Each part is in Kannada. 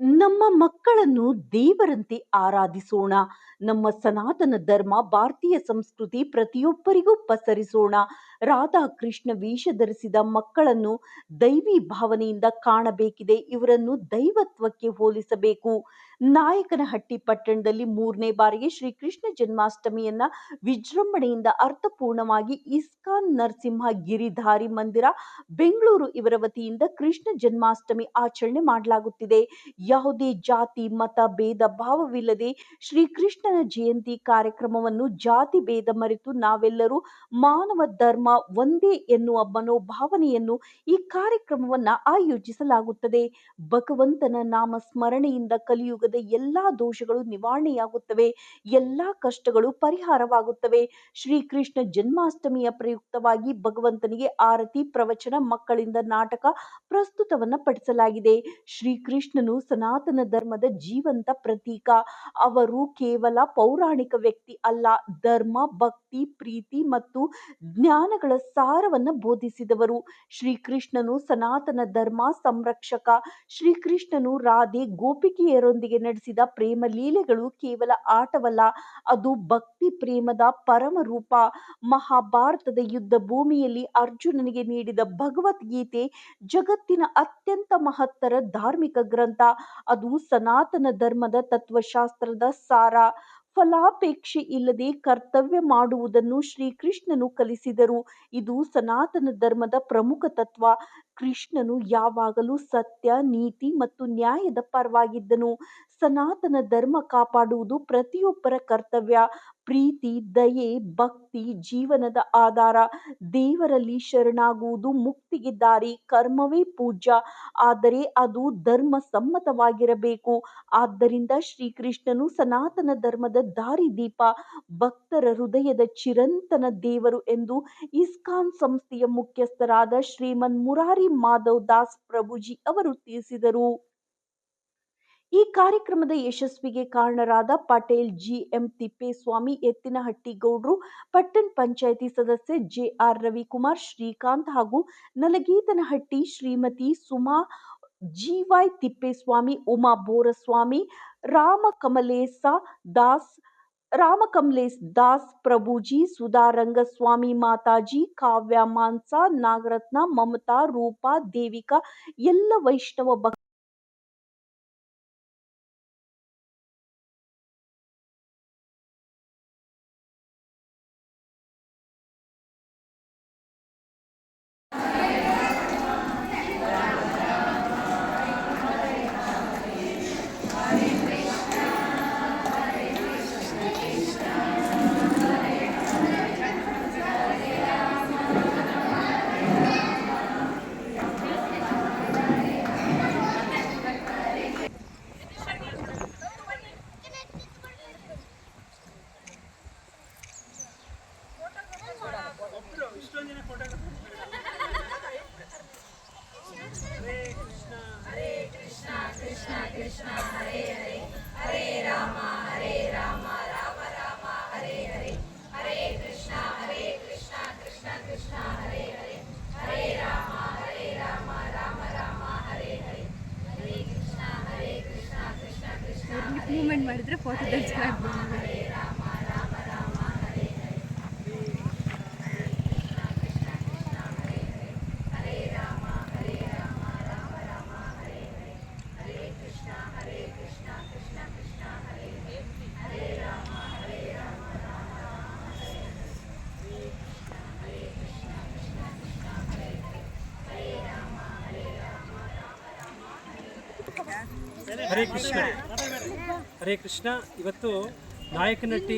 ನಮ್ಮ ಮಕ್ಕಳನ್ನು ದೇವರಂತೆ ಆರಾಧಿಸೋಣ. ನಮ್ಮ ಸನಾತನ ಧರ್ಮ, ಭಾರತೀಯ ಸಂಸ್ಕೃತಿ ಪ್ರತಿಯೊಬ್ಬರಿಗೂ ಪಸರಿಸೋಣ. ರಾಧಾ ಕೃಷ್ಣ ವೇಷ ಧರಿಸಿದ ಮಕ್ಕಳನ್ನು ದೈವಿ ಭಾವನೆಯಿಂದ ಕಾಣಬೇಕಿದೆ. ಇವರನ್ನು ದೈವತ್ವಕ್ಕೆ ಹೋಲಿಸಬೇಕು. ನಾಯಕನಹಟ್ಟಿ ಪಟ್ಟಣದಲ್ಲಿ ಮೂರನೇ ಬಾರಿಗೆ ಶ್ರೀಕೃಷ್ಣ ಜನ್ಮಾಷ್ಟಮಿಯನ್ನ ವಿಜೃಂಭಣೆಯಿಂದ ಅರ್ಥಪೂರ್ಣವಾಗಿ ಇಸ್ಕಾನ್ ನರಸಿಂಹ ಗಿರಿಧಾರಿ ಮಂದಿರ, ಬೆಂಗಳೂರು ಇವರ ವತಿಯಿಂದ ಕೃಷ್ಣ ಜನ್ಮಾಷ್ಟಮಿ ಆಚರಣೆ ಮಾಡಲಾಗುತ್ತಿದೆ. ಯಾವುದೇ ಜಾತಿ, ಮತ, ಭೇದ, ಭಾವವಿಲ್ಲದೆ ಶ್ರೀಕೃಷ್ಣನ ಜಯಂತಿ ಕಾರ್ಯಕ್ರಮವನ್ನು ಜಾತಿ ಭೇದ ಮರೆತು ನಾವೆಲ್ಲರೂ ಮಾನವ ಧರ್ಮ ಒಂದೇ ಎನ್ನುವ ಮನೋಭಾವನೆಯನ್ನು ಈ ಕಾರ್ಯಕ್ರಮವನ್ನ ಆಯೋಜಿಸಲಾಗುತ್ತದೆ. ಭಗವಂತನ ನಾಮ ಸ್ಮರಣೆಯಿಂದ ಕಲಿಯುಗದ ಎಲ್ಲಾ ದೋಷಗಳು ನಿವಾರಣೆಯಾಗುತ್ತವೆ, ಎಲ್ಲಾ ಕಷ್ಟಗಳು ಪರಿಹಾರವಾಗುತ್ತವೆ. ಶ್ರೀಕೃಷ್ಣ ಜನ್ಮಾಷ್ಟಮಿಯ ಪ್ರಯುಕ್ತವಾಗಿ ಭಗವಂತನಿಗೆ ಆರತಿ, ಪ್ರವಚನ, ಮಕ್ಕಳಿಂದ ನಾಟಕ ಪ್ರಸ್ತುತವನ್ನ ಪಡಿಸಲಾಗಿದೆ ಶ್ರೀಕೃಷ್ಣನು ಸನಾತನ ಧರ್ಮದ ಜೀವಂತ ಪ್ರತೀಕ. ಅವರು ಕೇವಲ ಪೌರಾಣಿಕ ವ್ಯಕ್ತಿ ಅಲ್ಲ, ಧರ್ಮ, ಭಕ್ತಿ, ಪ್ರೀತಿ ಮತ್ತು ಜ್ಞಾನಗಳ ಸಾರವನ್ನ ಬೋಧಿಸಿದವರು. ಶ್ರೀಕೃಷ್ಣನು ಸನಾತನ ಧರ್ಮ ಸಂರಕ್ಷಕ. ಶ್ರೀಕೃಷ್ಣನು ರಾಧೆ ಗೋಪಿಕೆಯರೊಂದಿಗೆ ನಡೆಸಿದ ಪ್ರೇಮ ಲೀಲೆಗಳು ಕೇವಲ ಆಟವಲ್ಲ, ಅದು ಭಕ್ತಿ ಪ್ರೇಮದ ಪರಮ ರೂಪ. ಮಹಾಭಾರತದ ಯುದ್ಧ ಭೂಮಿಯಲ್ಲಿ ಅರ್ಜುನನಿಗೆ ನೀಡಿದ ಭಗವದ್ಗೀತೆ ಜಗತ್ತಿನ ಅತ್ಯಂತ ಮಹತ್ತರ ಧಾರ್ಮಿಕ ಗ್ರಂಥ. ಅದು ಸನಾತನ ಧರ್ಮದ ತತ್ವಶಾಸ್ತ್ರದ ಸಾರ. ಫಲಾಪೇಕ್ಷೆ ಇಲ್ಲದೆ ಕರ್ತವ್ಯ ಮಾಡುವುದನ್ನು ಶ್ರೀಕೃಷ್ಣನು ಕಲಿಸಿದರು. ಇದು ಸನಾತನ ಧರ್ಮದ ಪ್ರಮುಖ ತತ್ವ. ಕೃಷ್ಣನು ಯಾವಾಗಲೂ ಸತ್ಯ, ನೀತಿ ಮತ್ತು ನ್ಯಾಯದ ಪರವಾಗಿದ್ದನು. ಸನಾತನ ಧರ್ಮ ಕಾಪಾಡುವುದು ಪ್ರತಿಯೊಬ್ಬರ ಕರ್ತವ್ಯ. ಪ್ರೀತಿ, ದಯೆ, ಭಕ್ತಿ, ಜೀವನದ ಆಧಾರ. ದೇವರಲ್ಲಿ ಶರಣಾಗುವುದು ಮುಕ್ತಿಗೆ ದಾರಿ, ಕರ್ಮವೇ ಪೂಜ್ಯ. ಆದರೆ ಅದು ಧರ್ಮ ಸಮ್ಮತವಾಗಿರಬೇಕು. ಆದ್ದರಿಂದ ಶ್ರೀಕೃಷ್ಣನು ಸನಾತನ ಧರ್ಮದ ದಾರಿದೀಪ. ಭಕ್ತರ ಹೃದಯದ ಚಿರಂತನ ದೇವರು ಎಂದು ಇಸ್ಕಾನ್ ಸಂಸ್ಥೆಯ ಮುಖ್ಯಸ್ಥರಾದ ಶ್ರೀಮನ್ ಮುರಾರಿ ಮಾಧವ್ ದಾಸ್ ಪ್ರಭುಜಿ ಅವರು ತಿಳಿಸಿದರು. ಈ ಕಾರ್ಯಕ್ರಮದ ಯಶಸ್ವಿಗೆ ಕಾರಣರಾದ ಪಟೇಲ್ ಜಿ ಎಂ ತಿಪ್ಪೇಸ್ವಾಮಿ ಎತ್ತಿನಹಟ್ಟಿ ಗೌಡ್ರು ಪಟ್ಟಣ ಪಂಚಾಯಿತಿ ಸದಸ್ಯ ಜೆ ಆರ್ ರವಿಕುಮಾರ್, ಶ್ರೀಕಾಂತ್ ಹಾಗೂ ನಲಗೀತನಹಟ್ಟಿ ಶ್ರೀಮತಿ ಸುಮಾ, ಜಿವೈ ತಿಪ್ಪೇಸ್ವಾಮಿ, ಉಮಾ ಬೋರಸ್ವಾಮಿ, ರಾಮಕಮಲೇಶ ದಾಸ್ ರಾಮಕಮಲೇಶ್ ದಾಸ್ ಪ್ರಭುಜಿ ಸುಧಾರಂಗಸ್ವಾಮಿ ಮಾತಾಜಿ ಕಾವ್ಯ ಮಾನ್ಸ ನಾಗರತ್ನ ಮಮತಾ ರೂಪಾ ದೇವಿಕಾ ಎಲ್ಲ ವೈಷ್ಣವ ಭಕ್ತ ಮಾಡಿದ್ರೆ ಫೋಟೋ ತೆಗೆಸ್ಕೊಂಡು ಹರೇ ಕೃಷ್ಣ. ಹರೇ ಕೃಷ್ಣ. ಇವತ್ತು ನಾಯಕನಟ್ಟಿ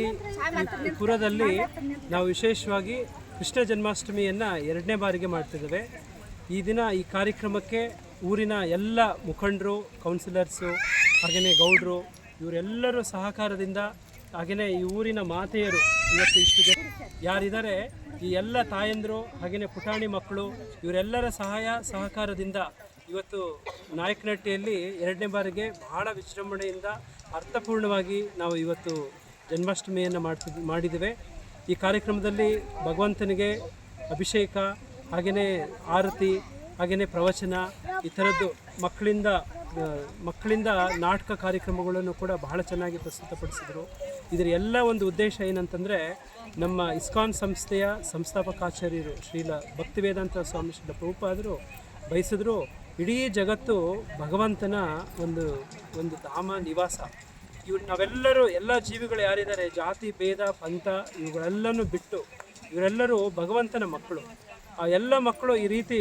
ಪುರದಲ್ಲಿ ನಾವು ವಿಶೇಷವಾಗಿ ಕೃಷ್ಣ ಜನ್ಮಾಷ್ಟಮಿಯನ್ನು ಎರಡನೇ ಬಾರಿಗೆ ಮಾಡ್ತಿದ್ದೇವೆ. ಈ ದಿನ ಈ ಕಾರ್ಯಕ್ರಮಕ್ಕೆ ಊರಿನ ಎಲ್ಲ ಮುಖಂಡರು ಕೌನ್ಸಿಲರ್ಸು ಹಾಗೆಯೇ ಗೌಡರು, ಇವರೆಲ್ಲರೂ ಸಹಕಾರದಿಂದ ಹಾಗೆಯೇ ಈ ಊರಿನ ಮಾತೆಯರು ಇವತ್ತು ಇಷ್ಟು ಜನ ಯಾರಿದ್ದಾರೆ, ಈ ಎಲ್ಲ ತಾಯಂದರು ಹಾಗೆಯೇ ಪುಟಾಣಿ ಮಕ್ಕಳು, ಇವರೆಲ್ಲರ ಸಹಾಯ, ಸಹಕಾರದಿಂದ ಇವತ್ತು ನಾಯಕನಟ್ಟಿಯಲ್ಲಿ ಎರಡನೇ ಬಾರಿಗೆ ಬಹಳ ವಿಜೃಂಭಣೆಯಿಂದ ಅರ್ಥಪೂರ್ಣವಾಗಿ ನಾವು ಇವತ್ತು ಜನ್ಮಾಷ್ಟಮಿಯನ್ನು ಮಾಡ್ತಿದ್, ಮಾಡಿದ್ದೇವೆ. ಈ ಕಾರ್ಯಕ್ರಮದಲ್ಲಿ ಭಗವಂತನಿಗೆ ಅಭಿಷೇಕ, ಹಾಗೆಯೇ ಆರತಿ, ಹಾಗೆಯೇ ಪ್ರವಚನ, ಈ ಥರದ್ದು ಮಕ್ಕಳಿಂದ ಮಕ್ಕಳಿಂದ ನಾಟಕ ಕಾರ್ಯಕ್ರಮಗಳನ್ನು ಕೂಡ ಬಹಳ ಚೆನ್ನಾಗಿ ಪ್ರಸ್ತುತಪಡಿಸಿದರು. ಇದರ ಎಲ್ಲ ಒಂದು ಉದ್ದೇಶ ಏನಂತಂದರೆ, ನಮ್ಮ ಇಸ್ಕಾನ್ ಸಂಸ್ಥೆಯ ಸಂಸ್ಥಾಪಕಾಚಾರ್ಯರು ಶ್ರೀಲ ಭಕ್ತಿವೇದಾಂತ ಸ್ವಾಮಿ ಶ್ರೀಲ ಪ್ರಭುಪಾದರು ಬಯಸಿದ್ರು ಇಡೀ ಜಗತ್ತು ಭಗವಂತನ ಒಂದು ಒಂದು ಧಾಮ ನಿವಾಸ. ಇವು ನಾವೆಲ್ಲರೂ, ಎಲ್ಲ ಜೀವಿಗಳು ಯಾರಿದ್ದಾರೆ, ಜಾತಿ, ಭೇದ, ಪಂಥ, ಇವುಗಳೆಲ್ಲನೂ ಬಿಟ್ಟು ಇವರೆಲ್ಲರೂ ಭಗವಂತನ ಮಕ್ಕಳು. ಆ ಎಲ್ಲ ಮಕ್ಕಳು ಈ ರೀತಿ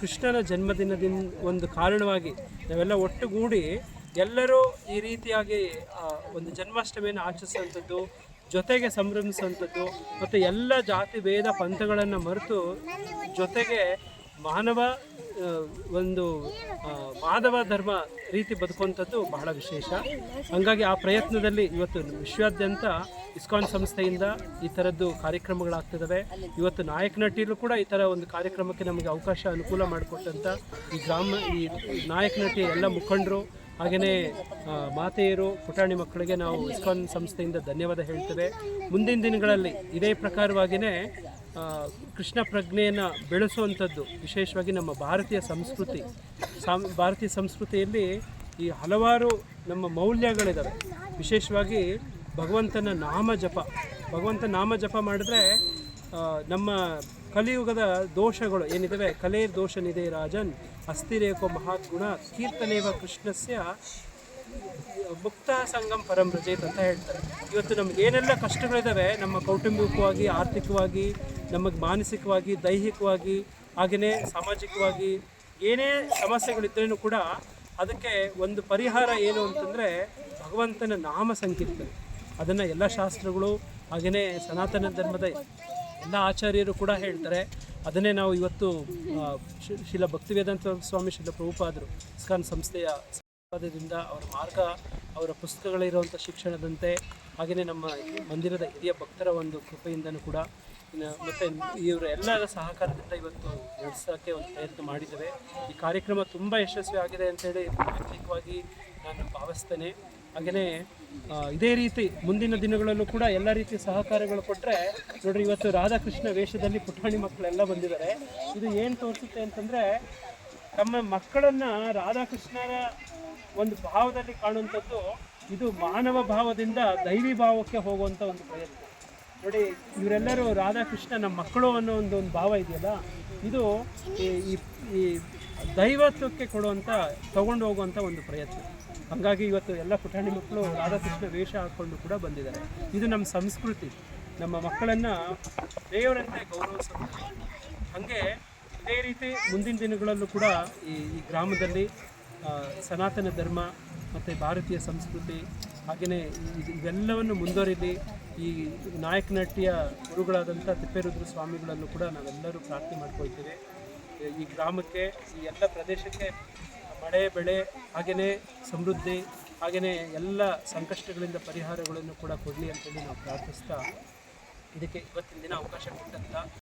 ಕೃಷ್ಣನ ಜನ್ಮದಿನದಿಂದ ಒಂದು ಕಾರಣವಾಗಿ ನಾವೆಲ್ಲ ಒಟ್ಟುಗೂಡಿ ಎಲ್ಲರೂ ಈ ರೀತಿಯಾಗಿ ಒಂದು ಜನ್ಮಾಷ್ಟಮಿಯನ್ನು ಆಚರಿಸುವಂಥದ್ದು, ಜೊತೆಗೆ ಸಂಭ್ರಮಿಸುವಂಥದ್ದು ಮತ್ತು ಎಲ್ಲ ಜಾತಿ, ಭೇದ, ಪಂಥಗಳನ್ನು ಮರೆತು ಜೊತೆಗೆ ಮಾನವ ಒಂದು ಮಾಧವ ಧರ್ಮ ರೀತಿ ಬದುಕುವಂಥದ್ದು ಬಹಳ ವಿಶೇಷ. ಹಂಗಾಗಿ ಆ ಪ್ರಯತ್ನದಲ್ಲಿ ಇವತ್ತು ವಿಶ್ವಾದ್ಯಂತ ಇಸ್ಕಾನ್ ಸಂಸ್ಥೆಯಿಂದ ಈ ಥರದ್ದು ಕಾರ್ಯಕ್ರಮಗಳಾಗ್ತಿದ್ದಾವೆ ಇವತ್ತು ನಾಯಕ ನಟಿಯಲ್ಲೂ ಕೂಡ ಈ ಥರ ಒಂದು ಕಾರ್ಯಕ್ರಮಕ್ಕೆ ನಮಗೆ ಅವಕಾಶ ಅನುಕೂಲ ಮಾಡಿಕೊಟ್ಟಂಥ ಈ ಗ್ರಾಮ, ಈ ನಾಯಕ ನಟಿ ಎಲ್ಲ ಮುಖಂಡರು ಹಾಗೆಯೇ ಮಾತೆಯರು, ಪುಟಾಣಿ ಮಕ್ಕಳಿಗೆ ನಾವು ಇಸ್ಕಾನ್ ಸಂಸ್ಥೆಯಿಂದ ಧನ್ಯವಾದ ಹೇಳ್ತೇವೆ. ಮುಂದಿನ ದಿನಗಳಲ್ಲಿ ಇದೇ ಪ್ರಕಾರವಾಗಿಯೇ ಕೃಷ್ಣ ಪ್ರಜ್ಞೆಯನ್ನು ಬೆಳೆಸುವಂಥದ್ದು, ವಿಶೇಷವಾಗಿ ನಮ್ಮ ಭಾರತೀಯ ಸಂಸ್ಕೃತಿ. ಸಾಮ್ ಭಾರತೀಯ ಸಂಸ್ಕೃತಿಯಲ್ಲಿ ಈ ಹಲವಾರು ನಮ್ಮ ಮೌಲ್ಯಗಳಿದ್ದಾವೆ ವಿಶೇಷವಾಗಿ ಭಗವಂತನ ನಾಮ ಜಪ. ಭಗವಂತ ನಾಮ ಜಪ ಮಾಡಿದ್ರೆ ನಮ್ಮ ಕಲಿಯುಗದ ದೋಷಗಳು ಏನಿದ್ದಾವೆ ಕಲೆಯ ದೋಷನಿದೆ ರಾಜನ್, ಅಸ್ಥಿರೇಕೋ ಮಹಾತ್ಗುಣ ಕೀರ್ತನೇವ ಕೃಷ್ಣಸ್ಯ ಮುಕ್ತ ಸಂಗಮ್ ಪರಂ ರಜೇತ್ ಅಂತ ಹೇಳ್ತಾರೆ. ಇವತ್ತು ನಮ್ಗೆ ಏನೆಲ್ಲ ಕಷ್ಟಗಳಿದ್ದಾವೆ ನಮ್ಮ ಕೌಟುಂಬಿಕವಾಗಿ, ಆರ್ಥಿಕವಾಗಿ, ನಮಗೆ ಮಾನಸಿಕವಾಗಿ, ದೈಹಿಕವಾಗಿ ಹಾಗೆಯೇ ಸಾಮಾಜಿಕವಾಗಿ, ಏನೇ ಸಮಸ್ಯೆಗಳಿದ್ರೂ ಕೂಡ ಅದಕ್ಕೆ ಒಂದು ಪರಿಹಾರ ಏನು ಅಂತಂದರೆ ಭಗವಂತನ ನಾಮ ಸಂಕೀರ್ತನೆ. ಅದನ್ನು ಎಲ್ಲ ಶಾಸ್ತ್ರಗಳು ಹಾಗೆಯೇ ಸನಾತನ ಧರ್ಮದ ಎಲ್ಲ ಆಚಾರ್ಯರು ಕೂಡ ಹೇಳ್ತಾರೆ. ಅದನ್ನೇ ನಾವು ಇವತ್ತು ಶಿಲ ಭಕ್ತಿವೇದಾಂತ ಸ್ವಾಮಿ ಶಿಲ ಪ್ರಭುಪಾದರು ಇಸ್ಕಾನ್ ಸಂಸ್ಥೆಯ ಪದದಿಂದ ಅವರ ಮಾರ್ಗ, ಅವರ ಪುಸ್ತಕಗಳಿರುವಂಥ ಶಿಕ್ಷಣದಂತೆ ಹಾಗೆಯೇ ನಮ್ಮ ಮಂದಿರದ ಹಿರಿಯ ಭಕ್ತರ ಒಂದು ಕೃಪೆಯಿಂದನೂ ಕೂಡ ಮತ್ತು ಇವರ ಎಲ್ಲರ ಸಹಕಾರದಿಂದ ಇವತ್ತು ನಡೆಸೋಕ್ಕೆ ಒಂದು ಪ್ರಯತ್ನ ಮಾಡಿದ್ದೇವೆ. ಈ ಕಾರ್ಯಕ್ರಮ ತುಂಬ ಯಶಸ್ವಿ ಆಗಿದೆ ಅಂತೇಳಿ ಪ್ರತ್ಯೇಕವಾಗಿ ನಾನು ಭಾವಿಸ್ತೇನೆ. ಹಾಗೆಯೇ ಇದೇ ರೀತಿ ಮುಂದಿನ ದಿನಗಳಲ್ಲೂ ಕೂಡ ಎಲ್ಲ ರೀತಿಯ ಸಹಕಾರಗಳು ಕೊಟ್ಟರೆ ನೋಡ್ರಿ ಇವತ್ತು ರಾಧಾಕೃಷ್ಣ ವೇಷದಲ್ಲಿ ಪುಟಾಣಿ ಮಕ್ಕಳೆಲ್ಲ ಬಂದಿದ್ದಾರೆ. ಇದು ಏನು ತೋರಿಸುತ್ತೆ ಅಂತಂದರೆ ತಮ್ಮ ಮಕ್ಕಳನ್ನು ರಾಧಾಕೃಷ್ಣರ ಒಂದು ಭಾವದಲ್ಲಿ ಕಾಣುವಂಥದ್ದು ಇದು ಮಾನವ ಭಾವದಿಂದ ದೈವಿ ಭಾವಕ್ಕೆ ಹೋಗುವಂಥ ಒಂದು ಪ್ರಯತ್ನ. ನೋಡಿ, ಇವರೆಲ್ಲರೂ ರಾಧಾಕೃಷ್ಣ ನಮ್ಮ ಮಕ್ಕಳು ಅನ್ನೋ ಒಂದು ಒಂದು ಭಾವ ಇದೆಯಲ್ಲ, ಇದು ಈ- ಈ ದೈವತ್ವಕ್ಕೆ ಕೊಡುವಂಥ ತಗೊಂಡು ಹೋಗುವಂಥ ಒಂದು ಪ್ರಯತ್ನ. ಹಾಗಾಗಿ ಇವತ್ತು ಎಲ್ಲ ಪುಟಾಣಿ ಮಕ್ಕಳು ರಾಧಾಕೃಷ್ಣ ವೇಷ ಹಾಕ್ಕೊಂಡು ಕೂಡ ಬಂದಿದ್ದಾರೆ. ಇದು ನಮ್ಮ ಸಂಸ್ಕೃತಿ. ನಮ್ಮ ಮಕ್ಕಳನ್ನು ದೇವರಂತೆ ಗೌರವಿಸೋದು. ಹಾಗೆ ಇದೇ ರೀತಿ ಮುಂದಿನ ದಿನಗಳಲ್ಲೂ ಕೂಡ ಈ ಗ್ರಾಮದಲ್ಲಿ ಸನಾತನ ಧರ್ಮ ಮತ್ತು ಭಾರತೀಯ ಸಂಸ್ಕೃತಿ ಹಾಗೆಯೇ ಇವೆಲ್ಲವನ್ನು ಮುಂದುವರಿಲಿ ಈ ನಟಿಯ ಗುರುಗಳಾದಂಥ ತಿಪ್ಪೇರುದ್ರ ಸ್ವಾಮಿಗಳನ್ನು ಕೂಡ ನಾವೆಲ್ಲರೂ ಪ್ರಾರ್ಥನೆ ಮಾಡ್ಕೊಳ್ತೇವೆ. ಈ ಗ್ರಾಮಕ್ಕೆ, ಈ ಎಲ್ಲ ಪ್ರದೇಶಕ್ಕೆ ಮಳೆ, ಬೆಳೆ ಹಾಗೆಯೇ ಸಮೃದ್ಧಿ ಹಾಗೆಯೇ ಎಲ್ಲ ಸಂಕಷ್ಟಗಳಿಂದ ಪರಿಹಾರಗಳನ್ನು ಕೂಡ ಕೊಡಲಿ ಅಂತೇಳಿ ನಾವು ಪ್ರಾರ್ಥಿಸ್ತಾ ಇದಕ್ಕೆ ಇವತ್ತಿನ ದಿನ ಅವಕಾಶ ಕೊಟ್ಟಂಥ